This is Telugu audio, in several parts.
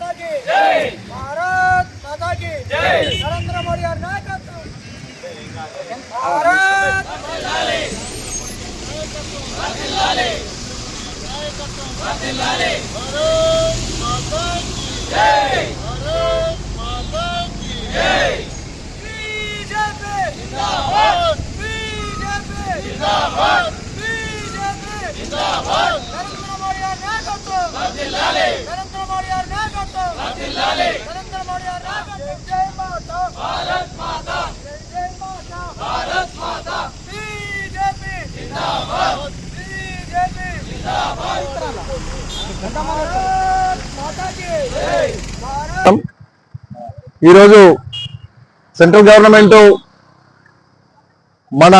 మాతా కి జై భారత్ మాతా కి జై నరేంద్ర మోడీ గారి నాయకత్వం భారత్ బీజేపీ జిందాబాద్ బీజేపీ జిందాబాద్ బీజేపీ జిందాబాద్ నరేంద్ర ఈరోజు సెంట్రల్ గవర్నమెంట్ మన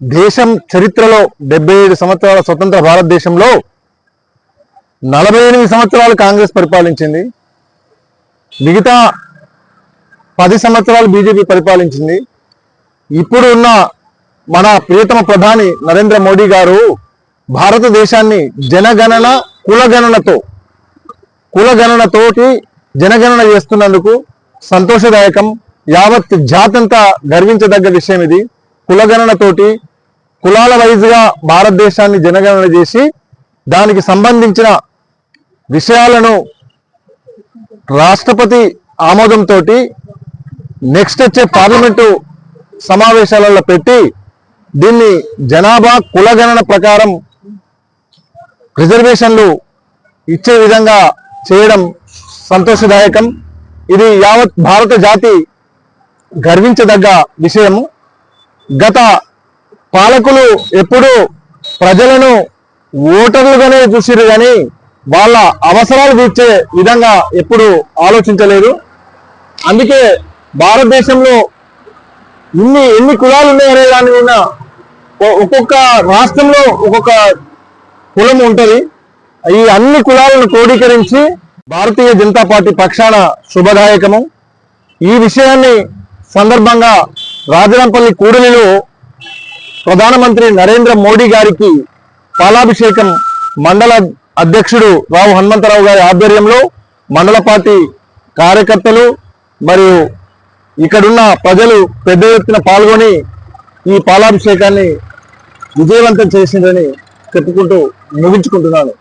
దేశం చరిత్రలో డెబ్బై ఏడు సంవత్సరాల స్వతంత్ర భారతదేశంలో నలభై ఎనిమిది సంవత్సరాలు కాంగ్రెస్ పరిపాలించింది. మిగతా పది సంవత్సరాలు బీజేపీ పరిపాలించింది. ఇప్పుడు ఉన్న మన ప్రియతమ ప్రధాని నరేంద్ర మోడీ గారు భారతదేశాన్ని జనగణన కులగణనతో కులగణనతోటి జనగణన చేస్తున్నందుకు సంతోషదాయకం. యావత్ జాతంతా గర్వించదగ్గ విషయం ఇది. కులగణనతోటి కులాల వైజ్గా భారతదేశాన్ని జనగణన చేసి దానికి సంబంధించిన విషయాలను రాష్ట్రపతి ఆమోదంతో నెక్స్ట్ వచ్చే పార్లమెంటు సమావేశాలలో పెట్టి దీన్ని జనాభా కులగణన ప్రకారం రిజర్వేషన్లు ఇచ్చే విధంగా చేయడం సంతోషదాయకం. ఇది యావత్ భారత జాతి గర్వించదగ్గ విషయము. గత పాలకులు ఎప్పుడూ ప్రజలను ఓటర్లుగానే చూసిరు కానీ వాళ్ళ అవసరాలు తీర్చే విధంగా ఎప్పుడు ఆలోచించలేదు. అందుకే భారతదేశంలో ఇన్ని ఎన్ని కులాలు ఉన్నాయనే దాని మీద ఒ- ఒక్కొక్క రాష్ట్రంలో ఒక్కొక్క కులం ఉంటుంది. ఈ అన్ని కులాలను క్రోడీకరించి భారతీయ జనతా పార్టీ పక్షాన శుభదాయకము. ఈ విషయాన్ని సందర్భంగా రాజరాంపల్లి కూడలిలో ప్రధానమంత్రి నరేంద్ర మోడీ గారికి పాలాభిషేకం మండల అధ్యక్షుడు రావు హనుమంతరావు గారి ఆధ్వర్యంలో మండల పార్టీ కార్యకర్తలు మరియు ఇక్కడున్న ప్రజలు పెద్ద ఎత్తున పాల్గొని ఈ పాలాభిషేకాన్ని విజయవంతం చేసిందని చెప్పుకుంటూ ముగించుకుంటున్నాను.